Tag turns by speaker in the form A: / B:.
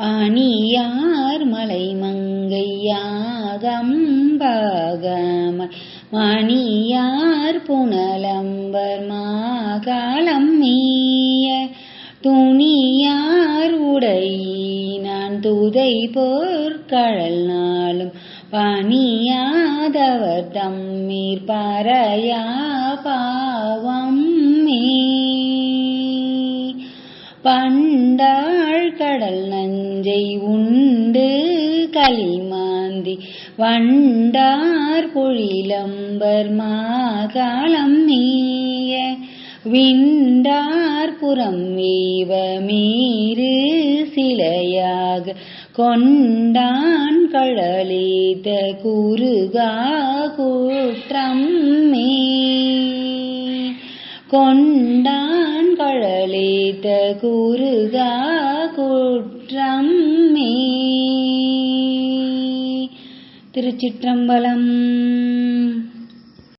A: அணியார் மலை மங்கையாகம்பாகமாய் மணியார் புனலம்பர் மாகாளம் மீய துணியார் உடையினான் துதை போர்க்கழல் நாளும். பணியாதவர் தம்மீர் பறையா பாவம் மே பண்டாள் கடல் நஞ்சை உண்டு களிமாந்தி வண்டார் பொழிலம்பர் மாகாளம் மீய விண்டார் புறம் வீவ மீறு சிலையாக கொண்டான் கழலேத குறுகா கூற்றம் மே கொண்டான் கழலேத்த குறுகா குற்றம்மே திருச்சிற்றம்பலம்.